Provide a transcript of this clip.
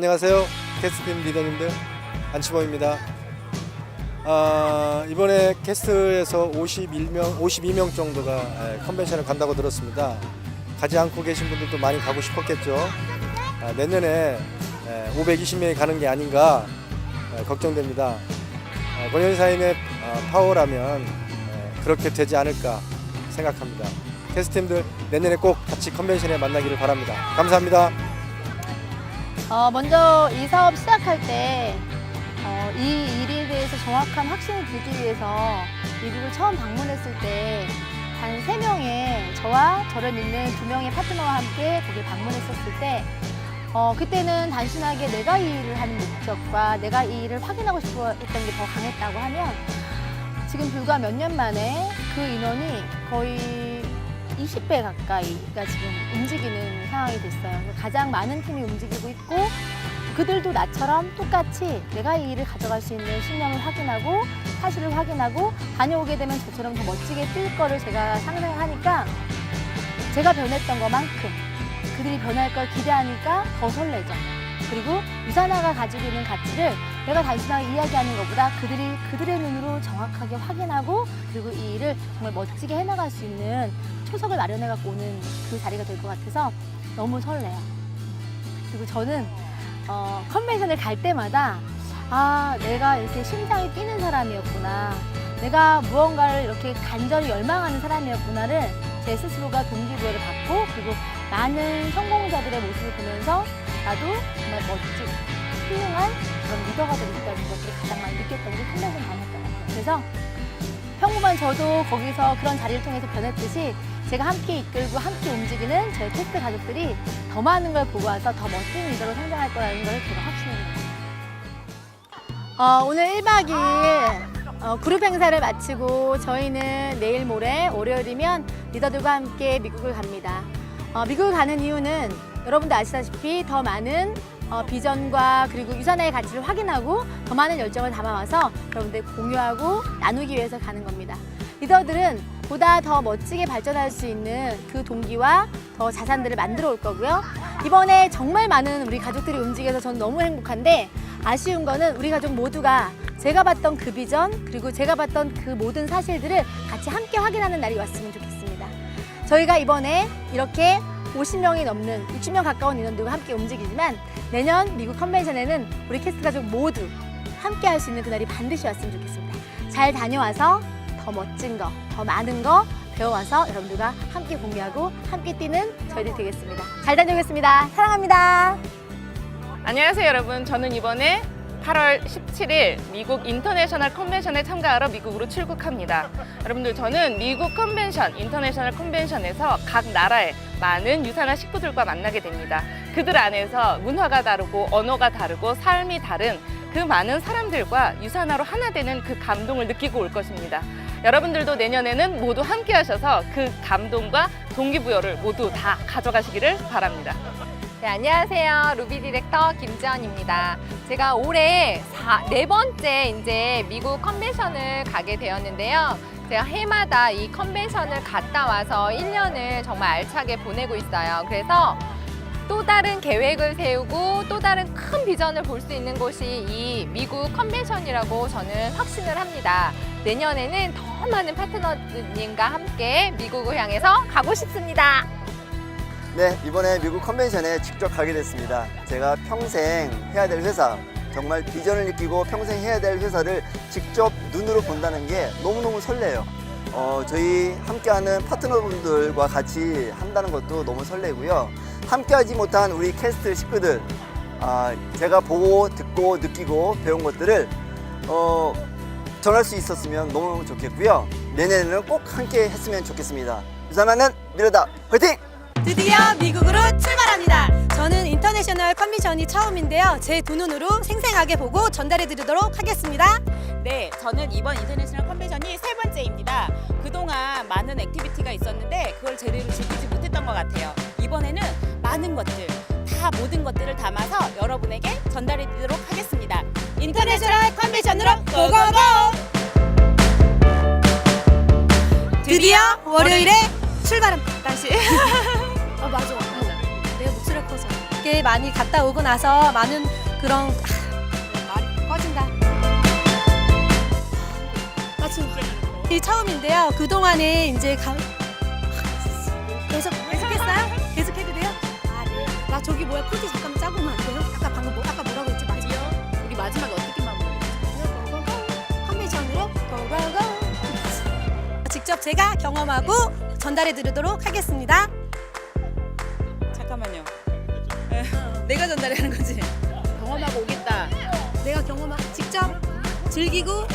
안녕하세요. 캐스트팀 리더님들 안치범입니다. 아, 이번에 캐스트에서 51명, 52명 정도가 에, 컨벤션을 간다고 들었습니다. 가지 않고 계신 분들도 많이 가고 싶었겠죠. 아, 내년에 에, 520명이 가는 게 아닌가 에, 걱정됩니다. 아, 권현사인의 아, 파워라면 에, 그렇게 되지 않을까 생각합니다. 캐스트팀들 내년에 꼭 같이 컨벤션에 만나기를 바랍니다. 감사합니다. 어, 먼저 이 사업 시작할 때, 어, 이 일에 대해서 정확한 확신을 들기 위해서 미국을 처음 방문했을 때, 단 세명의 저와 저를 믿는 두명의 파트너와 함께 거기 방문했었을 때, 어, 그때는 단순하게 내가 이 일을 하는 목적과 내가 이 일을 확인하고 싶어 했던 게 더 강했다고 하면, 지금 불과 몇 년 만에 그 인원이 거의 20배 가까이가 지금 움직이는 상황이 됐어요. 가장 많은 팀이 움직이고 있고 그들도 나처럼 똑같이 내가 이 일을 가져갈 수 있는 신념을 확인하고 사실을 확인하고 다녀오게 되면 저처럼 더 멋지게 뛸 거를 제가 상상하니까 제가 변했던 것만큼 그들이 변할 걸 기대하니까 더 설레죠. 그리고 유산화가 가지고 있는 가치를 내가 단순하게 이야기하는 것보다 그들이 그들의 눈으로 정확하게 확인하고 그리고 이 일을 정말 멋지게 해나갈 수 있는 초석을 마련해 갖고 오는 그 자리가 될 것 같아서 너무 설레요. 그리고 저는 어, 컨벤션을 갈 때마다 아 내가 이렇게 심장이 뛰는 사람이었구나. 내가 무언가를 이렇게 간절히 열망하는 사람이었구나를 제 스스로가 동기부여를 받고 그리고 많은 성공자들의 모습을 보면서 나도 정말 멋진 훌륭한 그런 리더가 되고 싶다는 것들을 가장 많이 느꼈던 게 컨벤션 다녔던 것 같아요. 그래서 평범한 저도 거기서 그런 자리를 통해서 변했듯이 제가 함께 이끌고 함께 움직이는 저희 캐스트 가족들이 더 많은 걸 보고 와서 더 멋진 리더로 성장할 거라는 걸 제가 확신합니다. 어, 오늘 1박 2일 어, 그룹 행사를 마치고 저희는 내일 모레 월요일이면 리더들과 함께 미국을 갑니다. 어, 미국을 가는 이유는 여러분도 아시다시피 더 많은 어, 비전과 그리고 유산화의 가치를 확인하고 더 많은 열정을 담아와서 여러분들 공유하고 나누기 위해서 가는 겁니다. 리더들은 보다 더 멋지게 발전할 수 있는 그 동기와 더 자산들을 만들어 올 거고요. 이번에 정말 많은 우리 가족들이 움직여서 저는 너무 행복한데 아쉬운 거는 우리 가족 모두가 제가 봤던 그 비전 그리고 제가 봤던 그 모든 사실들을 같이 함께 확인하는 날이 왔으면 좋겠습니다. 저희가 이번에 이렇게 50명이 넘는 60명 가까운 인원들과 함께 움직이지만 내년 미국 컨벤션에는 우리 캐스트 가족 모두 함께 할 수 있는 그날이 반드시 왔으면 좋겠습니다. 잘 다녀와서 더 멋진 거, 더 많은 거 배워와서 여러분들과 함께 공유하고 함께 뛰는 저희들이 되겠습니다. 잘 다녀오겠습니다. 사랑합니다. 안녕하세요 여러분 저는 이번에 8월 17일 미국 인터내셔널 컨벤션에 참가하러 미국으로 출국합니다. 여러분들 저는 미국 컨벤션, 인터내셔널 컨벤션에서 각 나라의 많은 유산화 식구들과 만나게 됩니다. 그들 안에서 문화가 다르고 언어가 다르고 삶이 다른 그 많은 사람들과 유산화로 하나 되는 그 감동을 느끼고 올 것입니다. 여러분들도 내년에는 모두 함께 하셔서 그 감동과 동기부여를 모두 다 가져가시기를 바랍니다. 네, 안녕하세요. 루비 디렉터 김지연입니다. 제가 올해 사, 네 번째 이제 미국 컨벤션을 가게 되었는데요. 제가 해마다 이 컨벤션을 갔다 와서 1년을 정말 알차게 보내고 있어요. 그래서 또 다른 계획을 세우고 또 다른 큰 비전을 볼 수 있는 곳이 이 미국 컨벤션이라고 저는 확신을 합니다. 내년에는 더 많은 파트너님과 함께 미국을 향해서 가고 싶습니다. 네, 이번에 미국 컨벤션에 직접 가게 됐습니다. 제가 평생 해야 될 회사, 정말 비전을 느끼고 평생 해야 될 회사를 직접 눈으로 본다는 게 너무너무 설레요. 어, 저희 함께하는 파트너분들과 같이 한다는 것도 너무 설레고요. 함께하지 못한 우리 캐스트 식구들, 아, 제가 보고 듣고 느끼고 배운 것들을 어, 전할 수 있었으면 너무 좋겠고요. 내년에는 꼭 함께 했으면 좋겠습니다. 유산하는 미래다. 화이팅! 드디어 미국으로 출발합니다. 저는 인터내셔널 컨벤션이 처음인데요. 제 두 눈으로 생생하게 보고 전달해 드리도록 하겠습니다. 네, 저는 이번 인터내셔널 컨벤션이 세 번째입니다. 그동안 많은 액티비티가 있었는데 그걸 제대로 즐기지 못했던 것 같아요. 이번에는 많은 것들, 다 모든 것들을 담아서 여러분에게 전달해 드리도록 하겠습니다. 인터내셔널 컨벤션으로 고고고! 드디어 월요일에 출발합니다. 다시. 아 맞아. 내가 목소리가 커서. 즐겁게 많이 갔다 오고 나서 많은 그런 아, 말이 꺼진다. 마침 이 처음인데요. 그 동안에 이제 가... 계속 계속했어요? 계속해도 돼요? 아 네. 나 저기 뭐야 코디 잠깐 짜고 오면 안 돼요? 아까 방금 뭐 아까 뭐라고 했지 마지막? 우리 마지막에 어떻게 마무리? 컨벤션으로 고고고. 직접 제가 경험하고 전달해 드리도록 하겠습니다. 잠깐만요. 에, 내가 전달하는 거지. 경험하고 오겠다. 내가 경험한 직접 즐기고